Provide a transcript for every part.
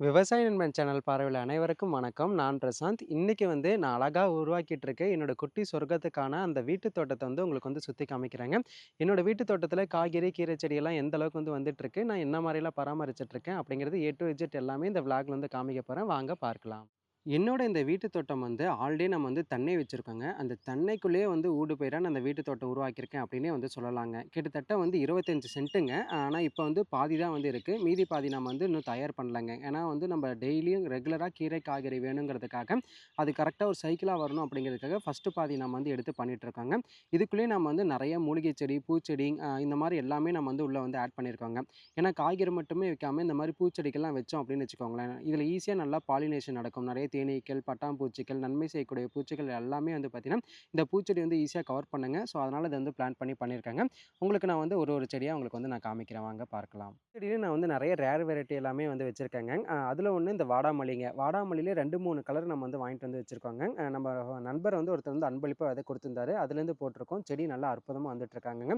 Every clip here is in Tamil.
விவசாய நண்பன் சேனல் பார்வையில் அனைவருக்கும் வணக்கம். நான் பிரசாந்த். இன்றைக்கி வந்து நான் அழகாக உருவாக்கிட்டு இருக்க என்னோட குட்டி சொர்க்கத்துக்கான அந்த வீட்டு தோட்டத்தை வந்து உங்களுக்கு வந்து சுற்றி காமிக்கிறேங்க. என்னோட வீட்டு தோட்டத்தில் காய்கறி, கீரை செடியெல்லாம் எந்த அளவுக்கு வந்து வந்துட்டுருக்கு, நான் என்ன மாதிரிலாம் பராமரிச்சிட்ருக்கேன் அப்படிங்கிறது ஏ டு இசட் எல்லாமே இந்த விளாக்ல வந்து காமிக்க போகிறேன் வாங்க பார்க்கலாம். என்னோட இந்த வீட்டு தோட்டம் வந்து ஆல்ரெடி நம்ம வந்து தண்ணி வச்சுருக்கோங்க அந்த தென்னைக்குள்ளேயே வந்து ஊடு பயிரா நான் அந்த வீட்டு தோட்டம் உருவாக்கியிருக்கேன் அப்படின்னே வந்து சொல்லலாங்க. கிட்டத்தட்ட வந்து 25 சென்ட்டுங்க. ஆனால் இப்போ வந்து பாதி தான் வந்து இருக்குது மீதி பாதி நம்ம வந்து இன்னும் தயார் பண்ணலங்க. ஏன்னா வந்து நம்ம டெய்லியும் ரெகுலராக கீரை, காய்கறி வேணுங்கிறதுக்காக, அது கரெக்டாக ஒரு சைக்கிளாக வரணும் அப்படிங்கிறதுக்காக ஃபர்ஸ்ட்டு பாதி நம்ம வந்து எடுத்து பண்ணிகிட்ருக்காங்க இதுக்குள்ளேயே நம்ம வந்து நிறைய மூலிகை செடி, பூச்செடி இந்த மாதிரி எல்லாமே நம்ம வந்து உள்ளே வந்து ஆட் பண்ணியிருக்கோங்க. ஏன்னா காய்கறி மட்டுமே வைக்காம இந்த மாதிரி பூச்செடிகள்லாம் வச்சோம் அப்படின்னு வச்சுக்கோங்களேன், இதில் ஈஸியாக நல்லா பாலினேஷன் நடக்கும். நிறைய தேனீக்கள், பட்டாம்பூச்சிகள், நன்மை செய்யக்கூடிய பூச்சிகள் எல்லாமே வந்து பார்த்தீங்கன்னா, இந்த பூச்செடி வந்து ஈஸியாக கவர் பண்ணுங்க. ஸோ அதனால் இதை வந்து பிளான் பண்ணி பண்ணியிருக்காங்க உங்களுக்கு நான் வந்து ஒரு ஒரு செடியாக உங்களுக்கு வந்து நான் காமிக்கிறேன் வாங்க பார்க்கலாம். செடியில நான் வந்து நிறைய ரேர் வெரைட்டி எல்லாமே வந்து வச்சுருக்கேங்க அதில் ஒன்று இந்த வாடாமல்லிங்க. வாடாமல்லியிலே 2, 3 கலர் நம்ம வந்து வாங்கிட்டு வந்து வச்சுருக்கோங்க நம்ம நண்பர் வந்து ஒருத்தர் வந்து அன்பளிப்பாக அதை கொடுத்துருந்தாரு அதுலேருந்து போட்டிருக்கோம். செடி நல்லா அற்புதமாக வந்துட்டுருக்காங்க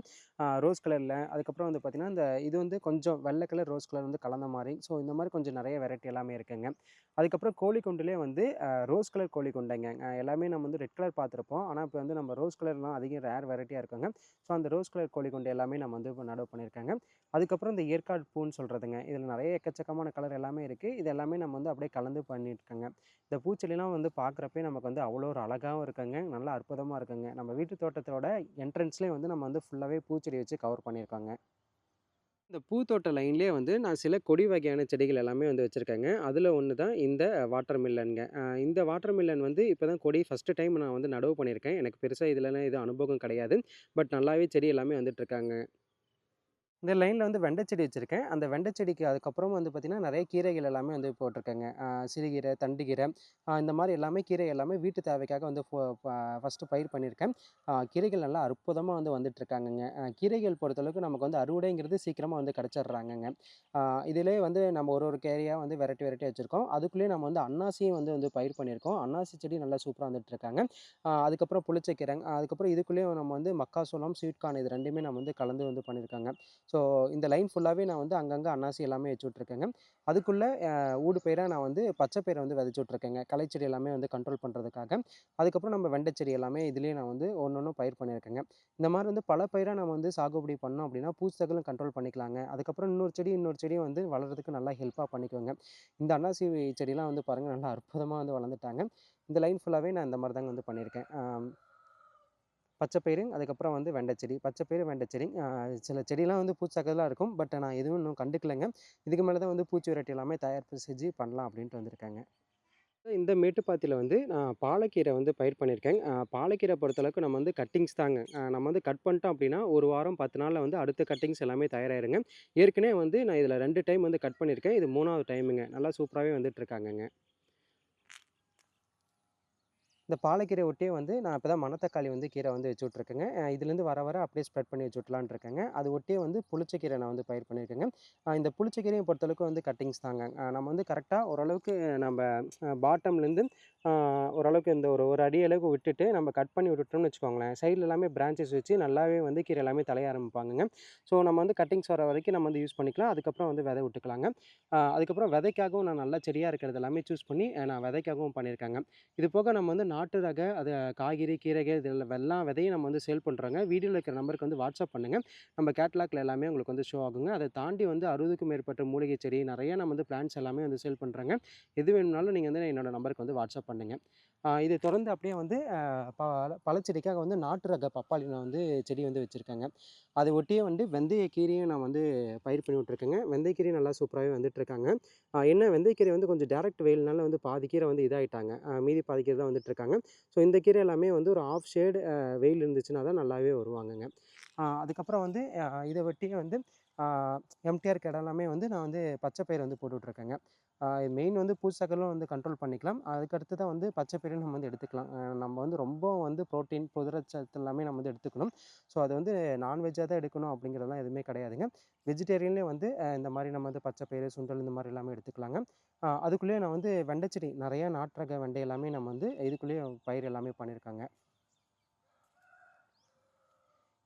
ரோஸ் கலரில் அதுக்கப்புறம் வந்து பார்த்தீங்கன்னா, இந்த இது வந்து கொஞ்சம் வெள்ளை கலர், ரோஸ் கலர் வந்து கலந்த மாதிரி ஸோ இந்த மாதிரி கொஞ்சம் நிறைய வெரைட்டி எல்லாமே இருக்குங்க. அதுக்கப்புறம் கோழிக்கூண்டுலயே வந்து ரோஸ் கலர் கோழிக்கூண்டுங்க. எல்லாமே நம்ம வந்து ரெட் கலர் பார்த்துருப்போம். ஆனால் இப்போ வந்து நம்ம ரோஸ் கலர்லாம் அதிகம் ரேர் வெரைட்டியாக இருக்காங்க ஸோ அந்த ரோஸ் கலர் கோழிக்குண்டு எல்லாமே நம்ம வந்து இப்போ நடவு பண்ணியிருக்காங்க அதுக்கப்புறம் இந்த ஏற்காடு பூன்னு சொல்கிறதுங்க இதில் நிறைய எக்கச்சக்கமான கலர் எல்லாமே இருக்குது இது எல்லாமே நம்ம வந்து அப்படியே கலந்து பண்ணியிருக்காங்க இந்த பூச்செடிலாம் வந்து பார்க்குறப்பயே நமக்கு வந்து அவ்வளோ ஒரு அழகாகவும் இருக்குங்க. நல்லா அற்புதமாக இருக்குங்க. நம்ம வீட்டு தோட்டத்தோட என்ட்ரன்ஸ்லேயே வந்து நம்ம வந்து ஃபுல்லாகவே பூச்செடி வச்சு கவர் பண்ணியிருக்காங்க இந்த பூத்தோட்ட லைன்லேயே வந்து நான் சில கொடி வகையான செடிகள் எல்லாமே வந்து வச்சுருக்கேங்க அதில் ஒன்று தான் இந்த வாட்டர் மில்லனுங்க இந்த வாட்டர் மில்லன் வந்து இப்போ தான் கொடி ஃபஸ்ட்டு டைம் நான் வந்து நடவு பண்ணியிருக்கேன். எனக்கு பெருசாக இதிலலாம் எதுவும் அனுபவம் கிடையாது. பட் நல்லாவே செடி எல்லாமே வந்துட்டுருக்காங்க. இந்த லைனில் வந்து வெண்டை செடி அந்த வெண்டை செடிக்கு அதுக்கப்புறம் வந்து பார்த்தீங்கன்னா, நிறைய கீரைகள் எல்லாமே வந்து போட்டிருக்கேங்க. சிறுகீரை, தண்டுகீரை இந்த மாதிரி எல்லாமே கீரை எல்லாமே வீட்டு தேவைக்காக வந்து ஃபோ பயிர் பண்ணியிருக்கேன். கீரைகள் நல்லா அற்புதமாக வந்து வந்துட்டுருக்காங்கங்க. கீரைகள் பொறுத்தளவுக்கு நமக்கு வந்து அறுவடைங்கிறது சீக்கிரமாக வந்து கிடைச்சிடுறாங்கங்க. இதிலே வந்து நம்ம ஒரு ஒரு கேரியா வந்து வெரைட்டி வெரைட்டி வச்சுருக்கோம் அதுக்குள்ளேயே நம்ம வந்து அன்னாசியும் வந்து வந்து பயிர் பண்ணியிருக்கோம். அன்னாசி செடி நல்லா சூப்பராக வந்துட்டுருக்காங்க. அதுக்கப்புறம் புளிச்சக்கீரை, அதுக்கப்புறம் இதுக்குள்ளேயும் நம்ம வந்து மக்காசோளம், ஸ்வீட் கார்ன் இது ரெண்டுமே நம்ம வந்து கலந்து வந்து பண்ணியிருக்காங்க. ஸோ இந்த லைன் ஃபுல்லாகவே நான் வந்து அங்கங்கே அன்னாசி எல்லாமே வச்சு விட்ருக்கேங்க அதுக்குள்ளே ஊடு பயிராக நான் வந்து பச்சை பயிரை வந்து விதைச்சி விட்ருக்கேங்க களைச்செடி எல்லாமே வந்து கண்ட்ரோல் பண்ணுறதுக்காக அதுக்கப்புறம் நம்ம வெண்டை செடி எல்லாமே இதுலேயே நான் வந்து ஒன்று பயிர் பண்ணியிருக்கேங்க. இந்த மாதிரி வந்து பல பயிராக நம்ம வந்து சாகுபடி பண்ணோம் அப்படின்னா, பூச்சகளும் கண்ட்ரோல் பண்ணிக்கலாங்க. அதுக்கப்புறம் இன்னொரு செடி, இன்னொரு செடியும் வந்து வளர்றதுக்கு நல்லா ஹெல்ப்பாக பண்ணிக்கோங்க இந்த அன்னாசி செடிலாம் வந்து பாருங்கள் நல்லா அற்புதமாக வந்து வளர்ந்துட்டாங்க. இந்த லைன் ஃபுல்லாகவே நான் இந்த மாதிரி தாங்க வந்து பண்ணியிருக்கேன். அ பச்சை அதுக்கப்புறம் வந்து வெண்டை செடி. பச்சை பயிறு, வெண்டை செடி. சில செடிலாம் வந்து பூச்சாக்கெல்லாம் இருக்கும். பட் நான் எதுவும் இன்னும் கண்டுக்கலைங்க இதுக்கு மேலே தான் வந்து பூச்சி விரட்டி எல்லாமே தயார் செஞ்சு பண்ணலாம் அப்படின்ட்டு வந்திருக்காங்க இந்த மேட்டுப்பாத்தியில் வந்து நான் பாலக்கீரை வந்து பயிர் பண்ணியிருக்கேன். பாலக்கீரை பொறுத்தளவுக்கு நம்ம வந்து கட்டிங்ஸ் தாங்க. நம்ம வந்து கட் பண்ணிட்டோம் அப்படின்னா, ஒரு வாரம் பத்து நாளில் வந்து அடுத்த கட்டிங்ஸ் எல்லாமே தயாராயிருங்க. ஏற்கனவே வந்து நான் இதில் ரெண்டு டைம் வந்து கட் பண்ணியிருக்கேன். இது மூணாவது டைமுங்க. நல்லா சூப்பராகவே வந்துட்டுருக்காங்கங்க. இந்த பாலக்கீரை ஒட்டியே வந்து நான் இப்போ தான் மணத்தக்காளி வந்து கீரை வந்து வச்சு விட்ருக்கேங்க இதுலேருந்து வர வர அப்படியே ஸ்ப்ரெட் பண்ணி வச்சு விட்டலான்னு இருக்கேங்க. அது ஒட்டியே வந்து புளிச்சக்கீரை நான் வந்து பயிர் பண்ணியிருக்கேங்க. இந்த புளிச்சக்கீரையை பொறுத்தளவுக்கு வந்து கட்டிங்ஸ் தாங்க. நம்ம வந்து கரெக்டாக ஓரளவுக்கு நம்ம பாட்டம்லேருந்து ஓரளவுக்கு இந்த ஒரு ஒரு அடி அளவுக்கு விட்டுட்டு நம்ம கட் பண்ணி விட்டுட்டோம்னு வச்சுக்கோங்களேன், சைடில் எல்லாமே பிரான்ச்சஸ் வச்சு நல்லாவே வந்து கீரை எல்லாமே தலைய ஆரம்பிப்பாங்கங்க. ஸோ நம்ம வந்து கட்டிங்ஸ் வர வரைக்கும் நம்ம வந்து யூஸ் பண்ணிக்கலாம். அதுக்கப்புறம் வந்து விதை விட்டுக்கலாங்க. அதுக்கப்புறம் விதைக்காகவும் நான் நல்லா செடியாக இருக்கிறது எல்லாமே சூஸ் பண்ணி நான் விதைக்காகவும் பண்ணியிருக்காங்க இது போக நம்ம வந்து நாட்டு ரக அது காய்கறி, கீரைகள் இதில் வெள்ளம் விதையும் நம்ம வந்து சேல் பண்ணுறோங்க வீடியோவில் இருக்கிற நம்பருக்கு வந்து வாட்ஸ்அப் பண்ணுங்க. நம்ம கேட்லாக்ல எல்லாமே உங்களுக்கு வந்து ஷோ ஆகுங்க. அதை தாண்டி வந்து 60க்கும் மேற்பட்ட மூலிகை செடி, நிறையா நம்ம வந்து பிளான்ஸ் எல்லாமே வந்து சேல் பண்ணுறாங்க எது வேணும்னாலும் நீங்கள் வந்து என்னோடய நம்பருக்கு வந்து வாட்ஸ்அப் பண்ணுங்கள் இதை தொடர்ந்து அப்படியே வந்து ப பழச்செடிக்காக வந்து நாட்டு ரக பப்பாளி நான் வந்து செடி வந்து வச்சுருக்காங்க அதை ஒட்டியே வந்து வெந்தயக்கீரையும் நான் வந்து பயிர் பண்ணி விட்ருக்கேங்க வெந்தயக்கீரையும் நல்லா சூப்பராகவே வந்துட்டுருக்காங்க. என்ன வெந்தயக்கீரை வந்து கொஞ்சம் டேரக்ட் வெயில்னால வந்து பாதி கீரை வந்து இதாகிட்டாங்க மீதி பாதி கீரை தான் வந்துட்டுருக்காங்க. ஸோ இந்த கீரை எல்லாமே வந்து ஒரு ஆஃப் ஷேடு வெயில் இருந்துச்சுன்னா தான் நல்லாவே வருவாங்கங்க. அதுக்கப்புறம் வந்து இதை ஒட்டியே வந்து எம்டிஆர் கடை எல்லாமே வந்து நான் வந்து பச்சை பயிர் வந்து போட்டு மெயின் வந்து பூச்சாக்களும் வந்து கண்ட்ரோல் பண்ணிக்கலாம். அதுக்கடுத்து தான் வந்து பச்சை பயிரும் நம்ம வந்து எடுத்துக்கலாம். நம்ம வந்து ரொம்ப வந்து புரோட்டீன், புதிரச்சத்து எல்லாமே நம்ம வந்து எடுத்துக்கணும். ஸோ அது வந்து நான்வெஜ்ஜாக தான் எடுக்கணும் அப்படிங்கிறதெல்லாம் எதுவுமே கிடையாதுங்க. வெஜிடேரியன்லேயே வந்து இந்த மாதிரி நம்ம வந்து பச்சை பயிறு, சுண்டல் இந்த மாதிரி எல்லாமே எடுத்துக்கலாங்க. அதுக்குள்ளேயே நான் வந்து வெண்டைச்செடி நிறையா நெறைய வெண்டை எல்லாமே நம்ம வந்து இதுக்குள்ளேயே பயிர் எல்லாமே பண்ணியிருக்காங்க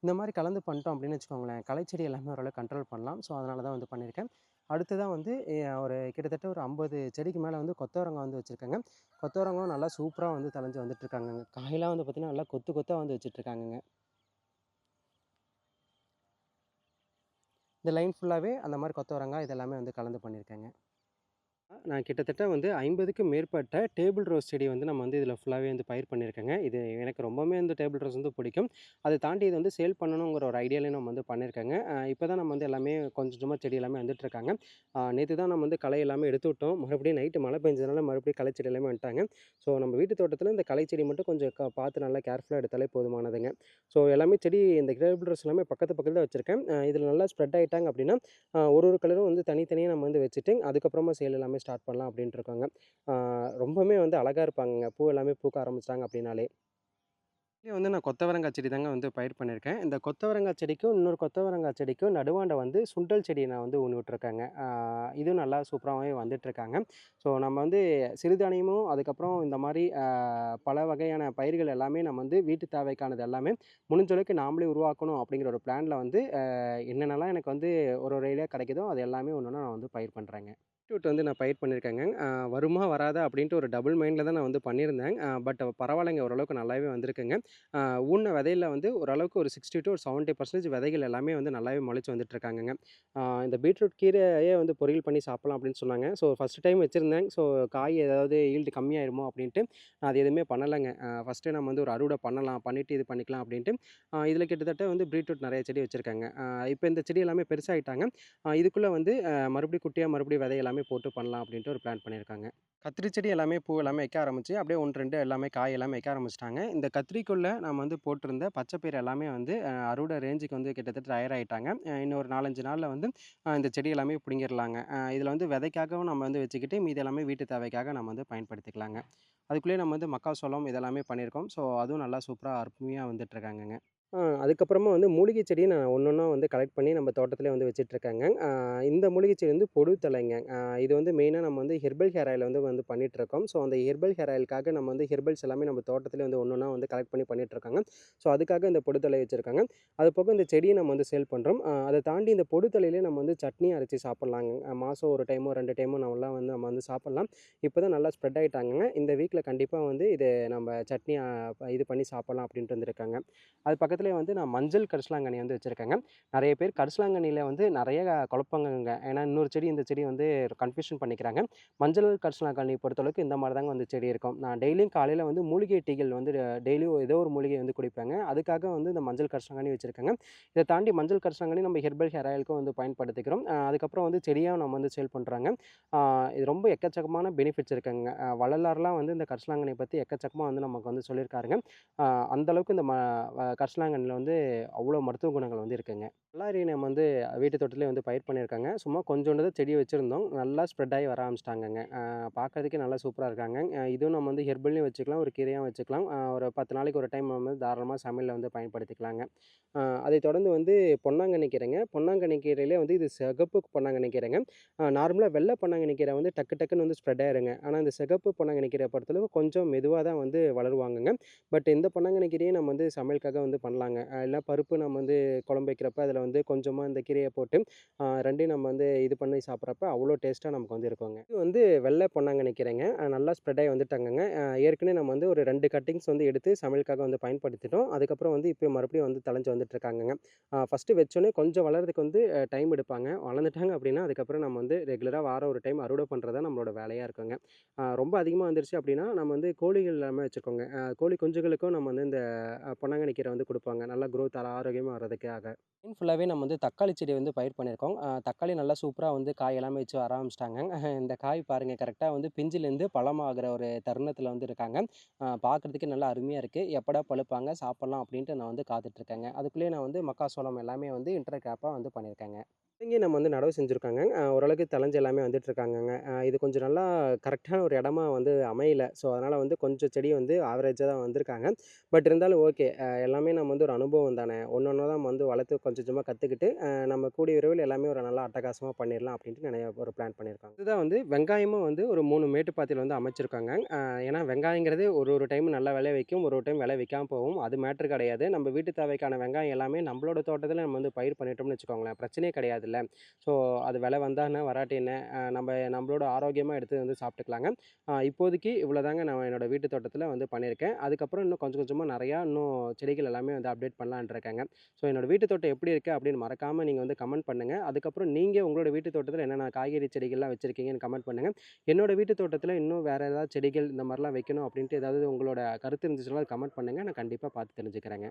இந்த மாதிரி கலந்து பண்ணிட்டோம் அப்படின்னு வச்சுக்கோங்களேன், களைச்செடி எல்லாமே ஓரளவு கண்ட்ரோல் பண்ணலாம். ஸோ அதனால தான் வந்து பண்ணியிருக்கேன். அடுத்ததா வந்து ஒரு கிட்டத்தட்ட ஒரு 50 செடிக்கு மேலே வந்து கொத்தவரங்காய் வந்து வச்சுருக்காங்க கொத்தவரங்காயும் நல்லா சூப்பராக வந்து தலைஞ்சு வந்துட்டுருக்காங்கங்க. காயெல்லாம் வந்து பார்த்தீங்கன்னா, நல்லா கொத்து கொத்தாக வந்து வச்சுட்ருக்காங்கங்க இந்த லைன் ஃபுல்லாகவே அந்த மாதிரி கொத்தவரங்காய் இதெல்லாமே வந்து கலந்து பண்ணியிருக்கேங்க. நான் கிட்டத்தட்ட வந்து 50க்கும் மேற்பட்ட டேபிள் ரோஸ் செடி வந்து நம்ம வந்து இதில் ஃபுல்லாகவே வந்து பயிர் பண்ணியிருக்கேங்க. இது எனக்கு ரொம்பவுமே வந்து டேபிள் ரோஸ் வந்து பிடிக்கும். அதை தாண்டி இது வந்து சேல் பண்ணணுங்கிற ஒரு ஐடியாலையும் நம்ம வந்து பண்ணியிருக்கேங்க. இப்போ தான் நம்ம வந்து எல்லாமே கொஞ்சம் கொஞ்சமா செடி எல்லாமே வந்துட்டுருக்காங்க. நேற்று தான் நம்ம வந்து களை எல்லாமே எடுத்து விட்டோம். மறுபடியும் நைட்டு மழை பெஞ்சதுனால மறுபடியும் களை செடி எல்லாமே வந்துட்டாங்க. ஸோ நம்ம வீட்டு தோட்டத்தில் இந்த களை செடி மட்டும் கொஞ்சம் க பார்த்து நல்லா கேர்ஃபுல்லாக எடுத்தாலே போதுமானதுங்க. ஸோ எல்லாமே செடி இந்த டேபிள் ரோஸ் எல்லாமே பக்கத்து பக்கத்தில் தான் இதில் நல்லா ஸ்ப்ரெட் ஆகிட்டாங்க அப்படின்னா, ஒரு ஒரு கலரும் வந்து தனித்தனியாக நம்ம வந்து வச்சுட்டு, அதுக்கப்புறமா சேல் எல்லாமே ஸ்டார்ட் பண்ணலாம் அப்படின்ட்டு இருக்காங்க ரொம்பவுமே வந்து அழகாக இருப்பாங்கங்க. பூ எல்லாமே பூக்க ஆரம்பித்தாங்க அப்படின்னாலே. இதுலயும் வந்து நான் கொத்தவரங்காய் செடி தாங்க வந்து பயிர் பண்ணியிருக்கேன். இந்த கொத்தவரங்காய் செடிக்கும், இன்னொரு கொத்தவரங்காய் செடிக்கும் நடுவாண்டை வந்து சுண்டல் செடியை நான் வந்து ஊனி விட்டுருக்காங்க இதுவும் நல்லா சூப்பராகவே வந்துட்டுருக்காங்க. ஸோ நம்ம வந்து சிறுதானியமும், அதுக்கப்புறம் இந்த மாதிரி பல வகையான பயிர்கள் எல்லாமே நம்ம வந்து வீட்டு தேவைக்கானது எல்லாமே முடிஞ்ச அளவுக்கு நாமளே உருவாக்கணும் அப்படிங்கிற ஒரு பிளானில் வந்து என்னென்னலாம் எனக்கு வந்து ஒரு ஒரு ஐடியா கிடைக்குதோ, அது எல்லாமே ஒன்று நான் வந்து பயிர் பண்ணுறேங்க பீட்ரூட் வந்து நான் பயிர் பண்ணியிருக்கேங்க. வருமா? வராதா? அப்படின்ட்டு ஒரு டபுள் மைண்டில் தான் நான் வந்து பண்ணியிருந்தேன். பட் பரவாயில்லங்க ஓரளவுக்கு நல்லாவே வந்திருக்குங்க. அ ஊன விதையில வந்து ஓரளவுக்கு ஒரு 60 டூ ஒரு 70% விதைகள் எல்லாமே வந்து நல்லாவே முளைச்சு வந்துட்டுருக்காங்க இந்த பீட்ரூட் கீரையே வந்து பொரியல் பண்ணி சாப்பிடலாம் அப்படின்னு சொன்னாங்க. ஸோ ஃபஸ்ட் டைம் வச்சுருந்தேன் ஸோ காய் ஏதாவது ஈல்டு கம்மியாயிருமோ அப்படின்ட்டு நான் அது எதுவுமே பண்ணலைங்க ஃபஸ்ட்டு நம்ம வந்து ஒரு அறுவடை பண்ணலாம். பண்ணிவிட்டு இது பண்ணிக்கலாம் அப்படின்ட்டு, இதில் கிட்டத்தட்ட வந்து பீட்ரூட் நிறைய செடி வச்சுருக்காங்க இப்போ இந்த செடி எல்லாமே பெருசாகிட்டாங்க இதுக்குள்ளே வந்து மறுபடியும் குட்டியாக மறுபடியும் விதையெல்லாம் எல்லாமே போட்டு பண்ணலாம் அப்படின்ட்டு ஒரு பிளான் பண்ணியிருக்காங்க. கத்திரி செடி எல்லாமே பூ எல்லாமே வைக்க ஆரம்பிச்சு, அப்படியே 1, 2 எல்லாமே காய் எல்லாமே வைக்க ஆரம்பிச்சிட்டாங்க இந்த கத்திரிக்குள்ளே நம்ம வந்து போட்டிருந்த பச்சை பயிறு எல்லாமே வந்து அறுவடை ரேஞ்சுக்கு வந்து கிட்டத்தட்ட தயாராயிட்டாங்க. ஆகிட்டாங்க இன்னும் ஒரு நாலஞ்சு நாளில் வந்து இந்த செடி எல்லாமே புடுங்கிரலாங்க. இதில் வந்து விதைக்காகவும் நம்ம வந்து வச்சுக்கிட்டு, மீதி எல்லாமே வீட்டு தேவைக்காக நம்ம வந்து பயன்படுத்திக்கலாங்க. அதுக்குள்ளேயே நம்ம வந்து மக்காசோளம் இதெல்லாமே பண்ணியிருக்கோம். ஸோ அதுவும் நல்லா சூப்பராக அருமையாக வந்துட்டுருக்காங்கங்க. அதுக்கப்புறமா வந்து மூலிகை செடியை நான் ஒன்று ஒன்றா வந்து கலெக்ட் பண்ணி நம்ம தோட்டத்திலே வந்து வச்சுட்டுருக்கேங்க. இந்த மூலிகை செடி வந்து பொடுத்தலைங்க. தலைங்க. இது வந்து மெயினாக நம்ம வந்து ஹெர்பல் ஹேர் ஆயில் வந்து வந்து பண்ணிகிட்ருக்கோம் ஸோ அந்த ஹெர்பல் ஹேர் ஆயிலுக்காக நம்ம வந்து ஹெர்பல்ஸ் எல்லாமே நம்ம தோட்டத்திலே வந்து ஒன்று ஒன்றா வந்து கலெக்ட் பண்ணி பண்ணிகிட்ருக்காங்க ஸோ அதுக்காக இந்த பொடுத்தலையை வச்சுருக்காங்க. அது போக இந்த செடியை நம்ம வந்து சேல் பண்ணுறோம் அதை தாண்டி இந்த பொடு தலையிலே நம்ம வந்து சட்னி அரைச்சு சாப்பிட்லாங்க. மாதம் ஒரு டைமோ, ரெண்டு டைமோ நம்மலாம் வந்து நம்ம வந்து சாப்பிட்லாம். இப்போ தான் நல்லா ஸ்ப்ரெட் ஆகிட்டாங்க இந்த வீக்கில் கண்டிப்பாக வந்து இது நம்ம சட்னி இது பண்ணி சாப்பிட்லாம் அப்படின்ட்டு வந்திருக்காங்க. அது பக்கத்தில் பக்கத்திலேயே வந்து நான் மஞ்சள் கரிசலாங்கண்ணி வந்து வச்சுருக்கேங்க நிறைய பேர் கரிசலாங்கண்ணியில வந்து நிறைய குழப்பங்கங்க. ஏன்னா இன்னொரு செடி, இந்த செடி வந்து கன்ஃப்யூஷன் பண்ணிக்கிறாங்க. மஞ்சள் கரிசலாங்கண்ணி பொறுத்தளவுக்கு இந்த மாதிரி தாங்க வந்து செடி இருக்கும். நான் டெய்லியும் காலையில் வந்து மூலிகை டீகள் வந்து டெய்லியும் ஏதோ ஒரு மூலிகை வந்து குடிப்பேங்க. அதுக்காக வந்து இந்த மஞ்சள் கரிசலாங்கண்ணி வச்சுருக்கேங்க இதை தாண்டி மஞ்சள் கரிசலாங்கண்ணி நம்ம ஹெர்பல் ஹேர் ஆயிலுக்கும் வந்து பயன்படுத்திக்கிறோம். அதுக்கப்புறம் வந்து செடியாக நம்ம வந்து சேல் பண்ணுறாங்க இது ரொம்ப எக்கச்சக்கமான பெனிஃபிட்ஸ் இருக்குங்க. வள்ளலாரெலாம் வந்து இந்த கரிசலாங்கண்ணிய பற்றி எக்கச்சக்கமாக வந்து நமக்கு வந்து சொல்லியிருக்காருங்க. அந்தளவுக்கு இந்த ம அ வேளாங்கண்ணில் வந்து அவ்வளோ மருத்துவ குணங்கள் வந்து இருக்குங்க. பல்லாரி நம்ம வந்து வீட்டு தோட்டத்திலே வந்து பயிர் பண்ணியிருக்காங்க. சும்மா கொஞ்சோண்டு தான் செடி வச்சுருந்தோம் நல்லா ஸ்ப்ரெட் ஆகி வர ஆரம்பிச்சிட்டாங்கங்க பார்க்குறதுக்கே பார்க்கறதுக்கே நல்லா சூப்பராக இருக்காங்க. இதுவும் நம்ம வந்து ஹெர்பல்லையும் வச்சுக்கலாம், ஒரு கீரையாவும் வச்சுக்கலாம். ஒரு 10 நாளைக்கு ஒரு டைம் நம்ம வந்து தாராளமாக சமையல்ல வந்து பயன்படுத்திக்கலாங்க. அதை தொடர்ந்து வந்து பொன்னாங்கண்ணி கீரைங்க. பொன்னாங்கண்ணி கீரையிலே வந்து இது சிகப்பு பொன்னாங்கண்ணி கீரைங்க. நார்மலாக வெள்ளை பொன்னாங்கண்ணி கீரை வந்து டக்கு டக்குன்னு வந்து ஸ்ப்ரெட் ஆயிருங்க. ஆனால் இந்த சிகப்பு பொன்னாங்கண்ணி கீரை பொறுத்தளவு கொஞ்சம் மெதுவாக தான் வந்து வளருவாங்கங்க. பட் இந்த பொன்னாங்கண்ணி கீரையும் நம்ம வந்து சமையலுக்காக வந்து பண்ணலாம் போடலாங்க இல்ல பருப்பு நம்ம வந்து குழம்பு வைக்கிறப்ப அதில் வந்து கொஞ்சமாக இந்த கீரையை போட்டு, ரெண்டையும் நம்ம வந்து இது பண்ணி சாப்பிட்றப்ப அவ்வளோ டேஸ்ட்டாக நமக்கு வந்து இருக்குங்க. இது வந்து வெள்ளை பொன்னாங்க கீரைங்க. நல்லா ஸ்ப்ரெட் ஆகி வந்துட்டாங்கங்க. ஏற்கனவே நம்ம வந்து ஒரு ரெண்டு கட்டிங்ஸ் வந்து எடுத்து சமையலுக்காக வந்து பயன்படுத்திட்டோம். அதுக்கப்புறம் வந்து இப்போ மறுபடியும் வந்து தலைஞ்சு வந்துட்டுருக்காங்கங்க. இருக்காங்கங்க ஃபஸ்ட்டு வச்சோனே கொஞ்சம் வளர்றதுக்கு வந்து டைம் எடுப்பாங்க. வளர்ந்துட்டாங்க அப்படின்னா, அதுக்கப்புறம் நம்ம வந்து ரெகுலராக வாரம் ஒரு டைம் அறுவடை பண்ணுறது தான் நம்மளோட வேலையாக இருக்குங்க. ரொம்ப அதிகமாக வந்துருச்சு அப்படின்னா, நம்ம வந்து கோழிகள் எல்லாமே வச்சுக்கோங்க கோழி குஞ்சுகளுக்கும் நம்ம வந்து இந்த அ பொன்னாங்கண்ணி கீரை வந்து கொடுப்பாங்க நல்லா க்ரோத் ஆரோக்கியமாக வர்றதுக்காக. மெயின் ஃபுல்லாகவே நம்ம வந்து தக்காளி செடி வந்து பயிர் பண்ணியிருக்கோம். தக்காளி நல்லா சூப்பராக வந்து காய் எல்லாமே வச்சு வர ஆரம்பிச்சுட்டாங்க. இந்த காய் பாருங்கள் கரெக்டாக வந்து பிஞ்சிலேருந்து பழமாகிற ஒரு தருணத்தில் வந்து இருக்காங்க. பார்க்குறதுக்கு பார்க்கறதுக்கே நல்லா அருமையாக இருக்குது எப்படா பழுப்பாங்க, சாப்பிட்லாம் அப்படின்ட்டு நான் வந்து காத்துட்ருக்கேங்க. அதுக்குள்ளேயே நான் வந்து மக்காசோளம் எல்லாமே வந்து இன்டர் கிராப்பாக வந்து பண்ணியிருக்கேங்க. இங்கே நம்ம வந்து நடவு செஞ்சுருக்காங்க ஓரளவுக்கு தலைஞ்சு எல்லாமே வந்துட்டுருக்காங்கங்க. இது கொஞ்சம் நல்லா கரெக்டான ஒரு இடமா வந்து அமையல. ஸோ அதனால் வந்து கொஞ்சம் செடி வந்து ஆவரேஜாக தான் வந்திருக்காங்க. பட் இருந்தாலும் ஓகே. எல்லாமே நம்ம வந்து ஒரு அனுபவம் தானே. ஒன்று ஒன்று தான் வந்து வளர்த்து கொஞ்சம் கொஞ்சமாக கற்றுக்கிட்டு நம்ம கூடிய விரைவில் எல்லாமே ஒரு நல்லா அட்டகாசமாக பண்ணிடலாம் அப்படின்ட்டு நிறைய ஒரு பிளான் பண்ணியிருக்காங்க. இதுதான் வந்து வெங்காயமும் வந்து ஒரு 3 மேட்டுப்பாத்தியில வந்து அமைச்சிருக்காங்க. ஏன்னா வெங்காயங்கிறது ஒரு ஒரு டைம் நல்லா விளைய வைக்கும். ஒரு ஒரு டைம் விளைய வைக்காமல் போகும். அது மேட்ரு கிடையாது. நம்ம வீட்டு தேவைக்கான வெங்காயம் எல்லாமே நம்மளோட தோட்டத்தில் நம்ம வந்து பயிர் பண்ணிட்டோம்னு வச்சுக்கோங்களேன், பிரச்சனையே கிடையாது. முடியாதுல்ல. ஸோ அது விலை வந்தா என்ன, வராட்டி என்ன, நம்ம நம்மளோட ஆரோக்கியமாக எடுத்து வந்து சாப்பிட்டுக்கலாங்க. இப்போதைக்கு இவ்வளோ தாங்க நான் என்னோட வீட்டு தோட்டத்தில் வந்து பண்ணியிருக்கேன். அதுக்கப்புறம் இன்னும் கொஞ்சம் கொஞ்சமாக நிறையா இன்னும் செடிகள் எல்லாமே வந்து அப்டேட் பண்ணலான்ட்டு இருக்கேங்க. ஸோ என்னோட வீட்டு தோட்டம் எப்படி இருக்குது அப்படின்னு மறக்காமல் நீங்கள் வந்து கமெண்ட் பண்ணுங்க. அதுக்கப்புறம் நீங்கள் உங்களோட வீட்டு தோட்டத்தில் என்னென்ன காய்கறி செடிகள்லாம் வச்சுருக்கீங்கன்னு கமெண்ட் பண்ணுங்க. என்னோட வீட்டு தோட்டத்தில் இன்னும் வேறு ஏதாவது செடிகள் இந்த மாதிரிலாம் வைக்கணும் அப்படின்ட்டு ஏதாவது உங்களோட கருத்து இருந்துச்சுன்னா, கமெண்ட் பண்ணுங்கள் நான் கண்டிப்பாக பார்த்து தெரிஞ்சுக்கிறேங்க.